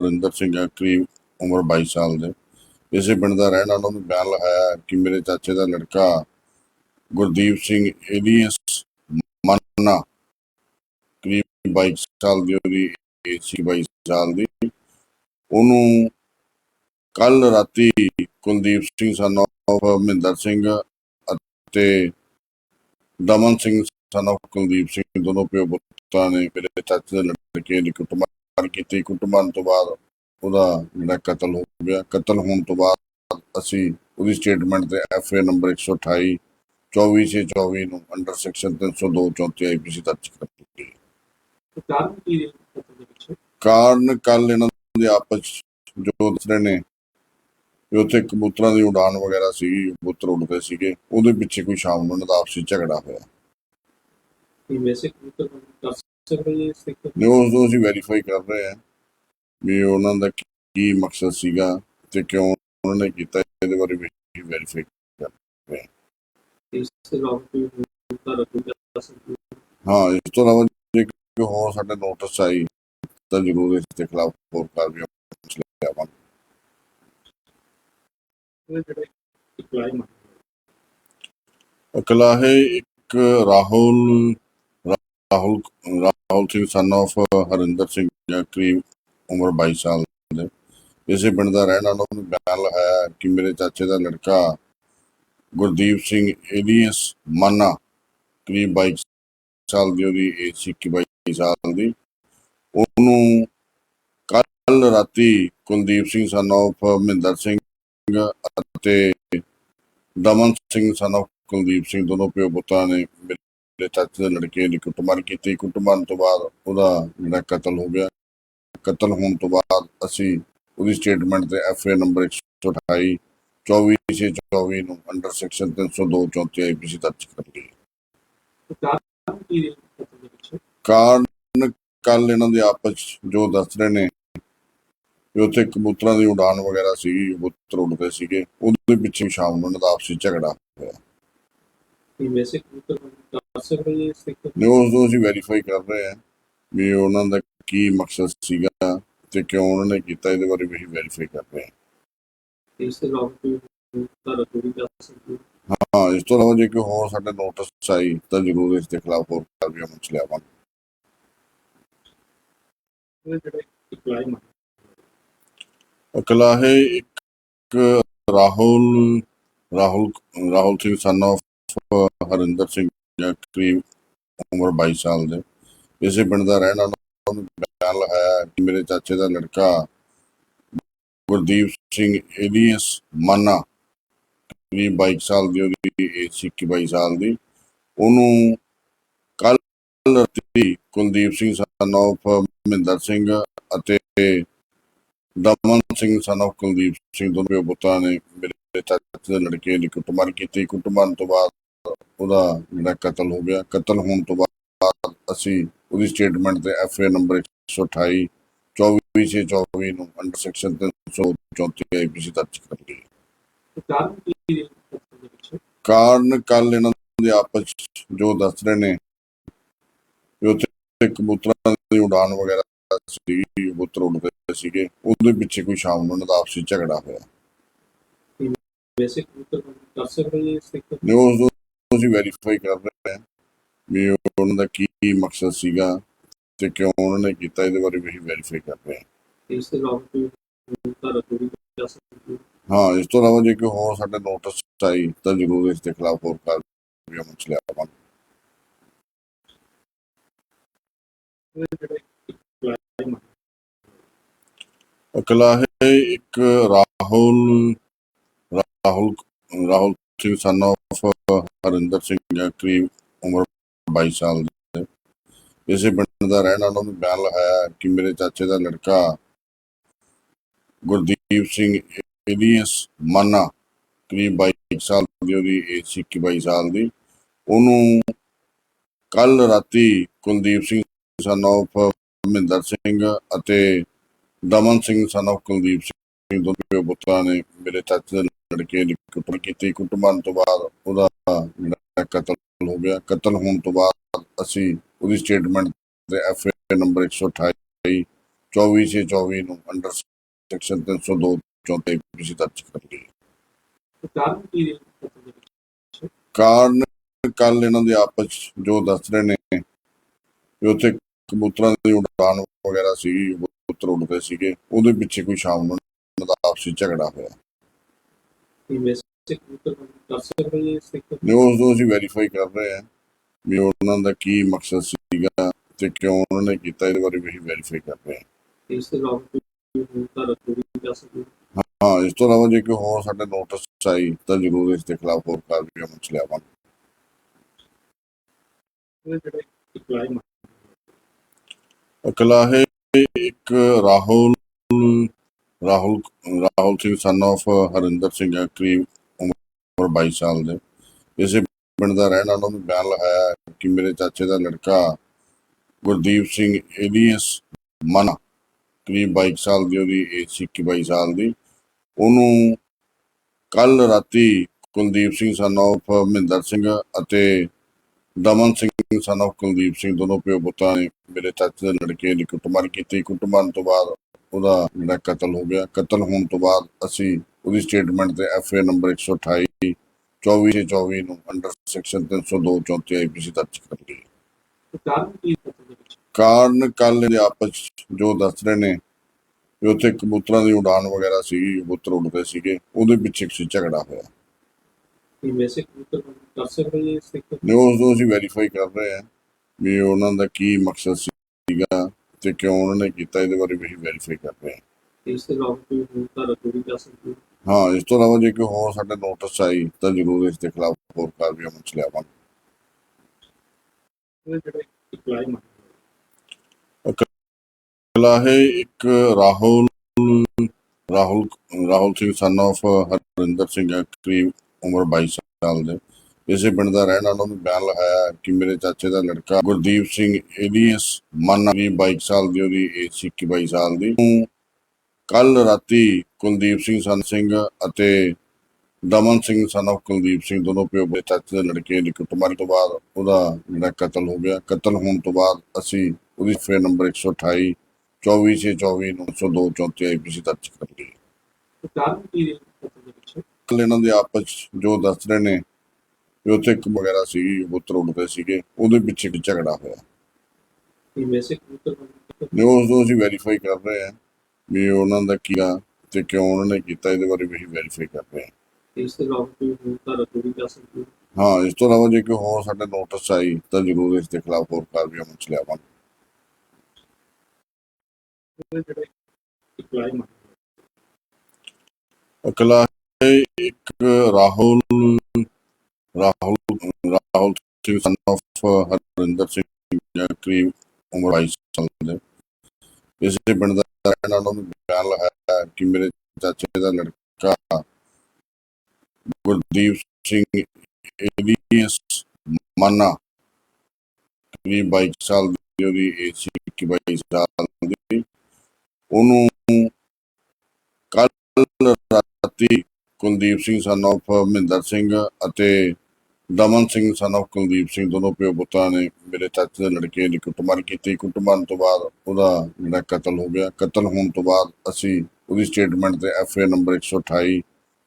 ਹਰਿੰਦਰ ਸਿੰਘ ਕਰੀਬ ਉਮਰ 22 ਸਾਲ ਦੇ। ਇਸੇ ਪਿੰਡ ਦਾ ਰਹਿਣ ਵਾਲਾ ਉਹਨੇ ਬਿਆਨ ਲਗਾਇਆ ਕਿ ਮੇਰੇ ਚਾਚੇ ਦਾ ਲੜਕਾ ਗੁਰਦੀਪ ਸਿੰਘ ਏਲੀਅਸ ਮਾਨਾ, ਕਰੀਬ 22 ਸਾਲ ਦੀ, ਉਹਦੀ ਏਜ 22 ਸਾਲ ਦੀ। ਉਹਨੂੰ ਕੱਲ ਰਾਤੀ ਕੁਲਦੀਪ ਸਿੰਘ, son of ਮਹਿੰਦਰ ਸਿੰਘ ਅਤੇ ਦਮਨ ਸਿੰਘ ਸਨ of ਕੁਲਦੀਪ ਸਿੰਘ, ਦੋਨੋਂ ਪਿਓ ਪੁੱਤਾਂ ਨੇ ਮੇਰੇ ਚਾਚੇ ਦੇ ਲੜਕੇ ਦੀ ਕੁੱਟਮਾਰ ਕੀਤੀ। ਕੁੱਟਮਾਰ ਤੋਂ ਬਾਅਦ ਉਹਦਾ ਜਿਹੜਾ ਕਤਲ ਹੋ ਗਿਆ। ਕਤਲ ਹੋਣ ਤੋਂ ਬਾਅਦ ਅਸੀਂ ਉਹਦੀ ਸਟੇਟਮੈਂਟ ਤੇ ਐਫ ਏ ਨੰਬਰ 128 24 ਛੇ 24 ਨੂੰ ਅੰਡਰ ਸੈਕਸ਼ਨ 302 34 ਆਈਪੀਸੀ ਦਰਜ ਕਰ ਦਿੱਤੀ। ਕਾਰਨ ਕੀ ਦੇ ਪਿੱਛੇ? ਕਾਰਨ ਕੱਲ ਇਹਨਾਂ ਦੇ ਆਪਸ ਜੋ ਦੱਸ ਰਹੇ ਨੇ ਵੀ ਉੱਥੇ ਕਬੂਤਰਾਂ ਦੀ ਉਡਾਨ ਵਗੈਰਾ ਸੀਗੀ ਕਬੂਤਰ ਉੱਡਦੇ ਸੀਗੇ। ਉਹਦੇ ਪਿੱਛੇ ਕੋਈ ਸ਼ਾਮ ਨੂੰ ਇਹਨਾਂ ਦਾ ਆਪਸੀ ਝਗੜਾ ਹੋਇਆ। ਕਿ ਵੈਸੇ ਕਬੂਤਰ ਕਰ ਹਾਂ ਇਸ ਨਿਊਜ਼ ਨੂੰ ਅਸੀਂ ਵੈਰੀਫਾਈ ਕਰ ਰਹੇ ਹਾਂ ਵੀ ਉਹਨਾਂ ਦਾ ਕੀ ਮਕਸਦ ਸੀਗਾ ਤੇ ਕਿਉਂ ਉਹਨਾਂ ਨੇ ਕੀਤਾ ਇਹਦੇ ਬਾਰੇ ਵੀ ਵੈਰੀਫਾਈ ਇਸ ਦੇ ਇਲਾਵਾ ਕੋਈ ਹੋਰ ਕੋਈ ਕਰ ਸਕਦੇ ਹਾਂ? ਇਸ ਤੋਂ ਇਲਾਵਾ ਜੇ ਕੋਈ ਹੋਰ ਸਾਡੇ ਨੋਟਿਸ ਆਈ ਤਾਂ ਜ਼ਰੂਰ ਇਸ ਦੇ ਖਿਲਾਫ ਹੋਰ ਕਾਰਵਾਈ ਲਿਆਵਾਂਗੇ ਇਹ ਜਿਹੜਾ ਕਲਾਈਮ ਅਕਲਾ ਹੈ ਇੱਕ ਰਾਹੁਲ ਰਾਹੁਲ ਰਾਹੁਲ ਸਿੰਘ ਸਨ of ਹਰਿੰਦਰ ਸਿੰਘ ਕਰੀਬ ਉਮਰ 22 ਸਾਲ ਦੇ। ਇਸੇ ਪਿੰਡ ਦਾ ਰਹਿਣ ਵਾਲਾ ਉਹਨੇ ਬਿਆਨ ਲਗਾਇਆ ਕਿ ਮੇਰੇ ਚਾਚੇ ਦਾ ਲੜਕਾ ਗੁਰਦੀਪ ਸਿੰਘ ਏਲੀਅਸ ਮਾਨਾ ਕਰੀਬ 22 ਸਾਲ ਦੀ ਉਹਦੀ ਏਜ ਸੀ 22 ਸਾਲ ਦੀ। ਉਹਨੂੰ ਕੱਲ ਰਾਤੀ ਕੁਲਦੀਪ ਸਿੰਘ ਸਨ of ਮਹਿੰਦਰ ਸਿੰਘ ਅਤੇ ਦਮਨ ਸਿੰਘ ਸਨ of ਕੁਲਦੀਪ ਸਿੰਘ ਦੋਨੋਂ ਪਿਓ ਪੁੱਤਾਂ ਨੇ ਮੇਰੇ ਚਾਚੇ ਦੇ ਲੜਕੇ ਦੀ ਕੁੱਟਮਾਰ ਕੀਤੀ। ਕੁੱਟਮਾਰ ਤੋਂ ਬਾਅਦ ਉਹਦਾ ਜਿਹੜਾ ਕਤਲ ਹੋ ਗਿਆ। ਕਤਲ ਹੋਣ ਤੋਂ ਬਾਅਦ ਅਸੀਂ ਉਹਦੀ ਸਟੇਟਮੈਂਟ ਤੇ ਐਫ ਨੰਬਰ 128 24 ਛੇ 24 ਨੂੰ ਅੰਡਰ ਸੈਕਸ਼ਨ 302 34 ਆਈਪੀਸੀ ਦਰਜ ਕਰ ਲਈ ਕਾਰਨ ਕੱਲ ਇਹਨਾਂ ਦੇ ਆਪਸ ਜੋ ਦੱਸ ਰਹੇ ਨੇ ਵੀ ਉੱਥੇ ਕਬੂਤਰਾਂ ਦੀ ਉਡਾਨ ਵਗੈਰਾ ਸੀਗੀ, ਕਬੂਤਰ ਉੱਡਦੇ ਸੀਗੇ। ਉਹਦੇ ਪਿੱਛੇ ਸ਼ਾਮ ਨੂੰ ਇਹਨਾਂ ਦਾ ਆਪਸੀ ਝਗੜਾ ਹੋਇਆ। ਵੈਸੇ ਕਬੂਤਰ ਸਕਦੇ ਹਾਂ ਇਸ ਤਰੀਕੇ ਨਿਊਜ਼ ਨੂੰ ਅਸੀਂ ਵੈਰੀਫਾਈ ਕਰ ਰਹੇ ਹਾਂ ਵੀ ਉਹਨਾਂ ਦਾ ਕੀ ਮਕਸਦ ਸੀਗਾ ਤੇ ਕਿਉਂ ਉਹਨਾਂ ਨੇ ਕੀਤਾ ਇਹਦੇ ਬਾਰੇ ਵੀ ਵੈਰੀਫਾਈ ਕਰ ਰਹੇ ਹਾਂ। ਇਸ ਕਰ ਸਕਦੇ ਹਾਂ? ਇਸ ਤੋਂ ਇਲਾਵਾ ਜੇ ਕੋਈ ਹੋਰ ਸਾਡੇ ਨੋਟਿਸ ਆਈ ਤਾਂ ਜ਼ਰੂਰ ਇਸ ਦੇ ਖਿਲਾਫ ਹੋਰ ਕਾਰਵਾਈ ਅਮਲ ਚ ਲਿਆਵਾਂਗੇ। ਇਹ ਜਿਹੜਾ ਕਲਾਈਮ ਅਕਲਾ ਹੈ ਇੱਕ ਰਾਹੁਲ ਰਾਹੁਲ ਰਾਹੁਲ ਸਿੰਘ son of ਹਰਿੰਦਰ ਸਿੰਘ। ਹੈ, ਕਰੀਬ ਉਮਰ 22 ਸਾਲ ਦੇ ਇਸੇ ਪਿੰਡ ਦਾ ਰਹਿਣ ਵਾਲਾ ਉਹਨੇ ਬਿਆਨ ਲਗਾਇਆ ਕਿ ਮੇਰੇ ਚਾਚੇ ਦਾ ਲੜਕਾ ਗੁਰਦੀਪ ਸਿੰਘ ਏਲੀਅਸ ਮਾਨਾ ਕਰੀਬ 22 ਸਾਲ ਦੀ ਉਹਦੀ ਏਜ ਸੀ 22 ਸਾਲ ਦੀ। ਉਹਨੂੰ ਕੱਲ ਰਾਤੀ ਕੁਲਦੀਪ ਸਿੰਘ ਸਨ of ਮਹਿੰਦਰ ਸਿੰਘ ਅਤੇ ਦਮਨ ਸਿੰਘ ਸਨ of ਕੁਲਦੀਪ ਸਿੰਘ ਦੋਨੋਂ ਪਿਓ ਪੁੱਤਾਂ ਨੇ ਮੇਰੇ ਚਾਚੇ ਦੇ ਲੜਕੇ ਦੀ ਕੁੱਟਮਾਰ ਕੀਤੀ। ਕੁੱਟਮਾਰ ਤੋਂ ਬਾਅਦ ਉਹਦਾ ਜਿਹੜਾ ਕਤਲ ਹੋ ਗਿਆ। ਕਤਲ ਹੋਣ ਤੋਂ ਬਾਅਦ ਅਸੀਂ ਉਹਦੀ ਸਟੇਟਮੈਂਟ ਤੇ ਐਫ ਏ ਨੰਬਰ 128 24 ਛੇ 24 ਨੂੰ ਅੰਡਰ ਸੈਕਸ਼ਨ 334 ਆਈਪੀਸੀ ਦਰਜ ਕਰ ਲਈ। ਤੇ ਕਾਰਨ ਕੱਲ ਇਹਨਾਂ ਦੇ ਆਪਸ ਜੋ ਦੱਸ ਰਹੇ ਨੇ ਵੀ ਉੱਥੇ ਕਬੂਤਰਾਂ ਦੀ ਉਡਾਨ ਵਗੈਰਾ ਸੀਗੀ ਕਬੂਤਰ ਉੱਡਦੇ ਸੀਗੇ। ਉਹਦੇ ਪਿੱਛੇ ਕੋਈ ਸ਼ਾਮ ਨੂੰ ਇਹਨਾਂ ਦਾ ਆਪਸੀ ਝਗੜਾ ਹੋਇਆ। ਵੈਸੇ ਕਬੂਤਰ ਕਰ ਸਕਦੇ ਨੂੰ ਅਸੀਂ ਵੈਰੀਫਾਈ ਕਰ ਰਹੇ ਹਾਂ ਵੀ ਉਹਨਾਂ ਦਾ ਕੀ ਮਕਸਦ ਸੀਗਾ ਤੇ ਕਿਉਂ ਉਹਨਾਂ ਨੇ ਕੀਤਾ ਇਹਦੇ ਬਾਰੇ ਵੀ ਵੈਰੀਫਾਈ ਕਰ ਰਹੇ ਹਾਂ ਇਸ ਇਲਾਵਾ ਕੋਈ ਸਕਦੇ। ਹਾਂ ਇਸ ਤੋਂ ਇਲਾਵਾ ਜੇ ਕੋਈ ਹੋਰ ਸਾਡੇ ਨੋਟਿਸ ਆਈ ਤਾਂ ਜ਼ਰੂਰ ਇਸ ਦੇ ਖਿਲਾਫ ਹੋਰ ਕਾਰਵਾਈ ਅਮਲ ਚ ਲਿਆਵਾਂਗੇ। ਅਕਲਾ ਹੈ ਇੱਕ ਰਾਹੁਲ ਰਾਹੁਲ ਰਾਹੁਲ ਸਿੰਘ son of ਹਰਿੰਦਰ ਸਿੰਘ ਹੈ, ਕਰੀਬ ਉਮਰ 22 ਸਾਲ ਦੇ ਇਸੇ ਪਿੰਡ ਦਾ ਰਹਿਣ ਵਾਲਾ ਉਹਨੇ ਬਿਆਨ ਲਗਾਇਆ ਕਿ ਮੇਰੇ ਚਾਚੇ ਦਾ ਲੜਕਾ ਗੁਰਦੀਪ ਸਿੰਘ ਏਲੀਅਸ ਮਾਨਾ ਕਰੀਬ 22 ਸਾਲ ਦੀ ਉਹਦੀ ਏਜ ਸੀ 22 ਸਾਲ ਦੀ। ਉਹਨੂੰ ਕੱਲ ਰਾਤੀ ਕੁਲਦੀਪ ਸਿੰਘ ਸਨ of ਮਹਿੰਦਰ ਸਿੰਘ ਅਤੇ ਦਮਨ ਸਿੰਘ ਸਨ of ਕੁਲਦੀਪ ਸਿੰਘ ਦੋਨੋਂ ਪੁੱਤਰਾਂ ਨੇ ਮੇਰੇ ਚਾਚੇ ਦੇ ਲੜਕੇ ਦੀ ਕੁੱਟਮਾਰ ਕੀਤੀ। ਕੁੱਟਮਾਰ ਤੋਂ ਬਾਅਦ ਉਹਦਾ ਜਿਹੜਾ ਕਤਲ ਹੋ ਗਿਆ। ਕਤਲ ਹੋਣ ਤੋਂ ਬਾਅਦ ਅਸੀਂ ਉਹਦੀ ਸਟੇਟਮੈਂਟ ਤੇ ਐਫ ਏ ਨੰਬਰ 128 24 ਸੇ 24 ਨੂੰ ਅੰਡਰ ਸੈਕਸ਼ਨ 302 34 ਪੀਸੀ ਦਰਜ ਕਰ ਲਈ। ਕਾਰਨ ਕੀ ਦੇ ਕੱਲ ਇਹਨਾਂ ਦੇ ਆਪਸ ਜੋ ਦੱਸ ਰਹੇ ਨੇ ਵੀ ਉੱਥੇ ਕਬੂਤਰਾਂ ਦੀ ਉਡਾਨ ਵਗੈਰਾ ਸੀਗੀ ਕਬੂਤਰ ਉੱਡਦੇ ਸੀਗੇ ਉਹਦੇ ਪਿੱਛੇ ਕੋਈ ਸ਼ਾਮ ਨੂੰ ਦਾ ਆਪਸੀ ਝਗੜਾ ਹੋਇਆ। ਕੀ ਵੈਸੇ ਕਬੂਤਰ ਕਰ ਸਕਦੇ ਨੇ ਇਸ ਤਰੀਕੇ ਨੇ ਉਸ ਨੂੰ ਅਸੀਂ ਵੈਰੀਫਾਈ ਕਰ ਰਹੇ ਹਾਂ ਵੀ ਉਹਨਾਂ ਦਾ ਕੀ ਮਕਸਦ ਸੀਗਾ ਤੇ ਕਿਉਂ ਉਹਨਾਂ ਨੇ ਕੀਤਾ ਇਹਦੇ ਬਾਰੇ ਵੀ ਵੈਰੀਫਾਈ ਕਰ ਰਹੇ ਹਾਂ। ਇਸ ਇਲਾਵਾ ਹੈ? ਤੋਂ ਇਲਾਵਾ ਜੇ ਕੋਈ ਹੋਰ ਸਾਡੇ ਨੋਟਿਸ ਆਈ ਤਾਂ ਜ਼ਰੂਰ ਇਸ ਦੇ ਖਿਲਾਫ ਹੋਰ ਕਾਰਵਾਈ ਅਮਲ ਚ ਲਿਆਵਾਂਗੇ। ਅਕਲਾਹੇ ਇੱਕ ਰਾਹੁਲ ਰਾਹੁਲ ਰਾਹੁਲ ਸਿੰਘ ਸਨ of ਹਰਿੰਦਰ ਸਿੰਘ ਕਰੀਬ ਉਮਰ 22 ਸਾਲ ਦੇ। ਇਸੇ ਪਿੰਡ ਦਾ ਰਹਿਣ ਵਾਲਾ ਨੂੰ ਬਿਆਨ ਲਗਾਇਆ ਕਿ ਮੇਰੇ ਚਾਚੇ ਦਾ ਲੜਕਾ ਗੁਰਦੀਪ ਸਿੰਘ ਏਲੀਅਸ ਮਨ, ਕਰੀਬ 22 ਸਾਲ ਦੀ, ਉਹਦੀ ਏਜ ਸੀ 22 ਸਾਲ ਦੀ। ਉਹਨੂੰ ਕੱਲ ਰਾਤੀ ਕੁਲਦੀਪ ਸਿੰਘ ਸਨ of ਮਹਿੰਦਰ ਸਿੰਘ ਅਤੇ ਦਮਨ ਸਿੰਘ ਸਨ of ਕੁਲਦੀਪ ਸਿੰਘ, ਦੋਨੋਂ ਪਿਓ ਪੁੱਤਾਂ ਨੇ ਮੇਰੇ ਚਾਚੇ ਦੇ ਲੜਕੇ ਦੀ ਕੁੱਟਮਾਰ ਕੀਤੀ। ਕੁੱਟਮਾਰ ਤੋਂ ਬਾਅਦ ਉਹਦਾ ਜਿਹੜਾ ਕਤਲ ਹੋ ਗਿਆ। ਕਤਲ ਹੋਣ ਤੋਂ ਬਾਅਦ ਅਸੀਂ ਉਹਦੀ ਸਟੇਟਮੈਂਟ ਤੇ ਐਫ ਏ ਨੰਬਰ 128 24 ਸੇ 24 ਨੂੰ ਅੰਡਰ ਸੈਕਸ਼ਨ 302 34 ਆਈਪੀਸੀ ਦਰਜ ਕਰ ਲਈ ਤੇ ਕਾਰਨ ਕੀ ਵਿੱਚ? ਕੱਲ ਦੇ ਆਪਸ ਜੋ ਦੱਸ ਰਹੇ ਨੇ ਵੀ ਉੱਥੇ ਕਬੂਤਰਾਂ ਦੀ ਉਡਾਨ ਵਗੈਰਾ ਸੀਗੀ ਕਬੂਤਰ ਉੱਡਦੇ ਸੀਗੇ ਉਹਦੇ ਪਿੱਛੇ ਕਿਸੇ ਝਗੜਾ ਹੋਇਆ ਕੀ ਵੈਸੇ ਕਬੂਤਰ ਕਰ ਸਕਦੇ ਇਸ ਤਰੀਕੇ ਨੇ ਉਸ ਨੂੰ ਅਸੀਂ ਵੈਰੀਫਾਈ ਕਰ ਰਹੇ ਹਾਂ ਵੀ ਉਹਨਾਂ ਦਾ ਕੀ ਮਕਸਦ ਸੀਗਾ ਤੇ ਕਿਉਂ ਉਹਨਾਂ ਨੇ ਕੀਤਾ ਇਹਦੇ ਬਾਰੇ ਵੀ ਵੈਰੀਫਾਈ ਕਰ ਰਹੇ ਹਾਂ ਇਸ ਦੇ ਇਲਾਵਾ ਕੋਈ ਹੋਰ ਧਾਰਾ ਕੋਈ ਜਾ ਸਕਦੀ ਹੈ? ਹਾਂ ਇਸ ਤੋਂ ਇਲਾਵਾ ਜੇ ਕੋਈ ਹੋਰ ਸਾਡੇ ਨੋਟਿਸ ਆਈ ਤਾਂ ਜ਼ਰੂਰ ਇਸ ਦੇ ਖਿਲਾਫ ਹੋਰ ਕਾਰਵਾਈ ਅਮਲ ਚ ਲਿਆਵਾਂਗੇ। ਇਹ ਜਿਹੜਾ ਕਲਾਹੇ ਇੱਕ ਰਾਹੁਲ ਰਾਹੁਲ ਰਾਹੁਲ ਸਿੰਘ ਸਨ of ਹਰਿੰਦਰ ਸਿੰਘ ਹੈ, ਕਰੀਬ ਉਮਰ 22 ਸਾਲ ਦੇ। ਇਸੇ ਪਿੰਡ ਦਾ ਰਹਿਣ ਵਾਲਾ ਨੂੰ ਬਿਆਨ ਲਗਾਇਆ ਕਿ ਮੇਰੇ ਚਾਚੇ ਦਾ ਲੜਕਾ ਗੁਰਦੀਪ ਸਿੰਘ ਏਲੀਅਸ ਮਨ ਕਰੀਬ 22 ਸਾਲ ਦੀ ਉਹਦੀ ਏਜ ਸੀ 22 ਸਾਲ ਦੀ। ਕੱਲ ਰਾਤੀ ਕੁਲਦੀਪ ਸਿੰਘ ਸਨ ਸਿੰਘ ਅਤੇ ਦਮਨ ਸਿੰਘ ਸਨ of ਕੁਲਦੀਪ ਸਿੰਘ ਦੋਨੋਂ ਪਿਓ ਚਾਚੇ ਦੇ ਲੜਕੇ ਦੀ ਕੁੱਟਮਾਰ ਤੋਂ ਬਾਅਦ ਉਹਦਾ ਜਿਹੜਾ ਕਤਲ ਹੋ ਗਿਆ। ਕਤਲ ਹੋਣ ਤੋਂ ਬਾਅਦ ਅਸੀਂ ਉਹਦੀ ਫੇ ਨੰਬਰ 128 24 ਸੇ 24 ਨੂੰ 102 34 ਆਈਪੀਸੀ ਦਰਜ ਕਰ ਲਈ। ਕੀ? ਕੱਲ ਇਹਨਾਂ ਦੇ ਆਪਸ ਜੋ ਦੱਸ ਰਹੇ ਨੇ ਵੀ ਉੱਥੇ ਇੱਕ ਵਗੈਰਾ ਸੀਗੀ ਕਬੂਤਰ ਉੱਡਦੇ ਸੀਗੇ ਉਹਦੇ ਪਿੱਛੇ ਝਗੜਾ ਹੋਇਆ। ਕੀ ਵੈਸੇ ਕਬੂਤਰ ਨੇ ਉਸ ਨੂੰ ਅਸੀਂ ਵੈਰੀਫਾਈ ਕਰ ਰਹੇ ਹਾਂ। ਵੀ ਉਹਨਾਂ ਦਾ ਕੀ ਆ ਤੇ ਕਿਉਂ ਉਹਨਾਂ ਨੇ ਕੀਤਾ ਇਹਦੇ ਬਾਰੇ ਵੀ ਵੈਰੀਫਾਈ ਕਰ ਰਹੇ ਹਾਂ। ਇਸ ਦੇ ਇਲਾਵਾ ਕੋਈ ਹੋਰ ਧਾਰਾ ਕੋਈ ਜਾ ਸਕਦੀ ਹੈ? ਇਸ ਤੋਂ ਇਲਾਵਾ ਜੇ ਕੋਈ ਹੋਰ ਸਾਡੇ ਨੋਟਿਸ ਆਈ ਤਾਂ ਜ਼ਰੂਰ ਇਸ ਦੇ ਖਿਲਾਫ ਹੋਰ ਕਾਰਵਾਈ ਅਮਲ ਚ ਲਿਆਵਾਂਗੇ। ਅਕਲਾਹੇ ਇੱਕ ਰਾਹੁਲ ਰਾਹੁਲ ਰਾਹੁਲ ਸਿੰਘ ਸਨ of ਹਰਿੰਦਰ ਸਿੰਘ ਕਰੀਬ ਉਮਰ 22 ਸਾਲ ਦੇ। ਇਸੇ ਪਿੰਡ ਦਾ ਨੂੰ ਬਿਆਨ ਕਿ ਮੇਰੇ ਚਾਚੇ ਦਾ ਲੜਕਾ ਗੁਰਦੀਪ ਸਿੰਘ ਏਲੀਅਸ ਮਨਾ ਕਰੀਬ 22 ਸਾਲ ਦੀ ਉਹਦੀ ਏਜ ਸੀ 22 ਸਾਲ ਦੀ। ਉਹਨੂੰ ਕੱਲ ਰਾਤੀ ਕੁਲਦੀਪ ਸਿੰਘ ਸਨ of ਮਹਿੰਦਰ ਸਿੰਘ ਅਤੇ ਦਮਨ ਸਿੰਘ ਸਨ of ਕੁਲਦੀਪ ਸਿੰਘ ਦੋਨੋਂ ਪਿਓ ਪੁੱਤਾਂ ਨੇ ਮੇਰੇ ਚਾਚੇ ਦੇ ਲੜਕੇ ਦੀ ਕੁੱਟਮਾਰ ਕੀਤੀ। ਕੁੱਟਮਾਰ ਤੋਂ ਬਾਅਦ ਉਹਦਾ ਜਿਹੜਾ ਕਤਲ ਹੋ ਗਿਆ। ਕਤਲ ਹੋਣ ਤੋਂ ਬਾਅਦ ਅਸੀਂ ਉਹਦੀ ਸਟੇਟਮੈਂਟ ਤੇ ਐਫ ਏ ਨੰਬਰ 128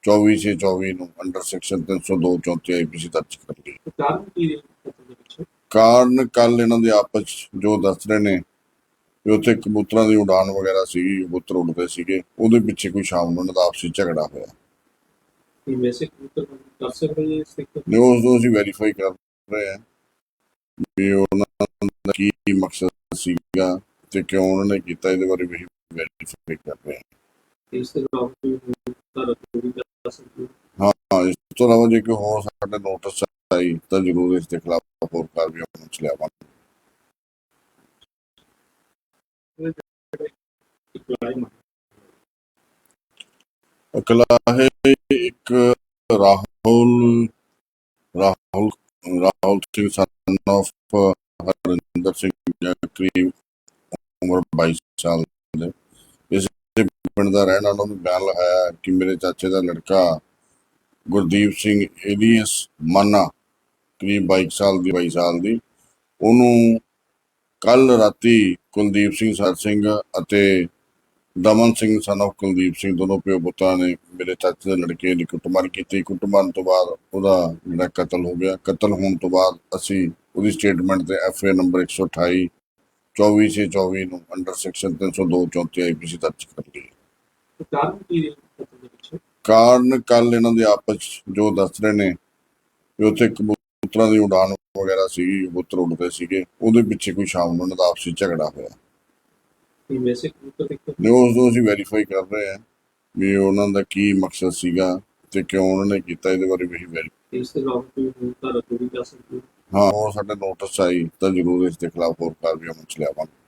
24 ਸੇ 24 ਨੂੰ ਅੰਡਰ ਸੈਕਸ਼ਨ 302 34 ਆਈਪੀਸੀ ਦਰਜ ਕਰ ਲਈ। ਕਾਰਨ ਕੀ ਕੱਲ ਇਹਨਾਂ ਦੇ ਆਪਸ ਜੋ ਦੱਸ ਰਹੇ ਨੇ ਵੀ ਉੱਥੇ ਕਬੂਤਰਾਂ ਦੀ ਉਡਾਨ ਵਗੈਰਾ ਸੀਗੀ ਕਬੂਤਰ ਉੱਡਦੇ ਸੀਗੇ। ਉਹਦੇ ਪਿੱਛੇ ਕੋਈ ਸ਼ਾਮ ਨੂੰ ਇਹਨਾਂ ਦਾ ਆਪਸੀ ਝਗੜਾ ਹੋਇਆ। ਕੀ ਵੈਸੇ ਕਬੂਤਰ ਕਰ ਸਕਦੇ ਨੇ ਇਸ ਤਰੀਕੇ ਨੇ ਉਸ ਨੂੰ ਅਸੀਂ ਵੈਰੀਫਾਈ ਕਰ ਰਹੇ ਹਾਂ ਵੀ ਉਹਨਾਂ ਦਾ ਕੀ ਮਕਸਦ ਸੀਗਾ ਤੇ ਕਿਉਂ ਉਹਨਾਂ ਨੇ ਕੀਤਾ ਇਹਦੇ ਬਾਰੇ ਵੀ ਵੈਰੀਫਾਈ ਕਰ ਰਹੇ ਹਾਂ। ਇਸ ਦੇ ਇਲਾਵਾ ਕੋਈ ਹੋਰ ਕੋਈ ਜਾ ਸਕਦੀ ਹੈ? ਇਸ ਤੋਂ ਇਲਾਵਾ ਜੇ ਕੋਈ ਹੋਰ ਸਾਡੇ ਨੋਟਿਸ ਆਈ ਤਾਂ ਜ਼ਰੂਰ ਇਸ ਦੇ ਖਿਲਾਫ ਹੋਰ ਕਾਰਵਾਈ ਅਮਲ ਚ ਲਿਆਵਾਂਗੇ। ਇਕਲਾਈ ਅਕਲਾਹੇ ਇੱਕ ਰਾਹੁਲ ਰਾਹੁਲ ਰਾਹੁਲ ਸਿੰਘ ਸਨ of ਹਰਿੰਦਰ ਸਿੰਘ ਹੈ, ਉਮਰ 22 ਸਾਲ ਦੇ। ਇਸੇ ਪਿੰਡ ਦਾ ਰਹਿਣ ਵਾਲਾ ਨੂੰ ਬਿਆਨ ਲਗਾਇਆ ਕਿ ਮੇਰੇ ਚਾਚੇ ਦਾ ਲੜਕਾ ਗੁਰਦੀਪ ਸਿੰਘ ਏਲੀਅਸ ਮਾਨਾ ਕਰੀਬ 22 ਸਾਲ ਦੀ 22 ਸਾਲ ਦੀ। ਉਹਨੂੰ ਕੱਲ ਰਾਤੀ ਕੁਲਦੀਪ ਸਿੰਘ ਸਰ ਸਿੰਘ ਅਤੇ ਦਮਨ ਸਿੰਘ son of ਕੁਲਦੀਪ ਸਿੰਘ ਦੋਨੋਂ ਪਿਓ ਪੁੱਤਾਂ ਨੇ ਮੇਰੇ ਚਾਚੇ ਦੇ ਲੜਕੇ ਦੀ ਕੁੱਟਮਾਰ ਕੀਤੀ। ਕੁੱਟਮਾਰ ਤੋਂ ਬਾਅਦ ਉਹਦਾ ਜਿਹੜਾ ਕਤਲ ਹੋ ਗਿਆ। ਕਤਲ ਹੋਣ ਤੋਂ ਬਾਅਦ ਅਸੀਂ ਉਹਦੀ ਸਟੇਟਮੈਂਟ ਤੇ ਐਫ ਏ ਨੰਬਰ 128 24 ਛੇ 24 ਨੂੰ ਅੰਡਰ ਸੈਕਸ਼ਨ 302 34 ਆਈਪੀਸੀ ਦਰਜ ਕਰ ਲਈ। ਕਾਰਨ ਕੀ ਕੱਲ ਇਹਨਾਂ ਦੇ ਆਪਸ ਜੋ ਦੱਸ ਰਹੇ ਨੇ ਵੀ ਉੱਥੇ ਕਬੂਤਰਾਂ ਦੀ ਉਡਾਨ ਵਗੈਰਾ ਸੀਗੀ ਕਬੂਤਰ ਉੱਡਦੇ ਸੀਗੇ। ਉਹਦੇ ਪਿੱਛੇ ਕੋਈ ਸ਼ਾਮ ਨੂੰ ਇਹਨਾਂ ਦਾ ਆਪਸੀ ਝਗੜਾ ਹੋਇਆ। ਕਿ ਵੈਸੇ ਕਬੂਤਰ ਇੱਕ ਨੇ ਉਸ ਨੂੰ ਅਸੀਂ ਵੈਰੀਫਾਈ ਕਰ ਰਹੇ ਹਾਂ ਵੀ ਉਹਨਾਂ ਦਾ ਕੀ ਮਕਸਦ ਸੀਗਾ ਤੇ ਕਿਉਂ ਉਹਨਾਂ ਨੇ ਕੀਤਾ ਇਹਦੇ ਬਾਰੇ ਵੀ ਵੈਰੀ ਇਸ ਦੇ ਇਲਾਵਾ ਕੋਈ ਹੋਰ ਧਾਰਾ ਕੋਈ ਕਰ ਸਕਦੀ ਹੈ। ਹਾਂ ਉਹ ਸਾਡੇ ਨੋਟਿਸ ਆਈ ਤਾਂ ਜ਼ਰੂਰ ਇਸ ਦੇ ਖਿਲਾਫ ਹੋਰ ਕਾਰਵਾਈ ਅਮਲ ਚ ਲਿਆਵਾਂਗੇ।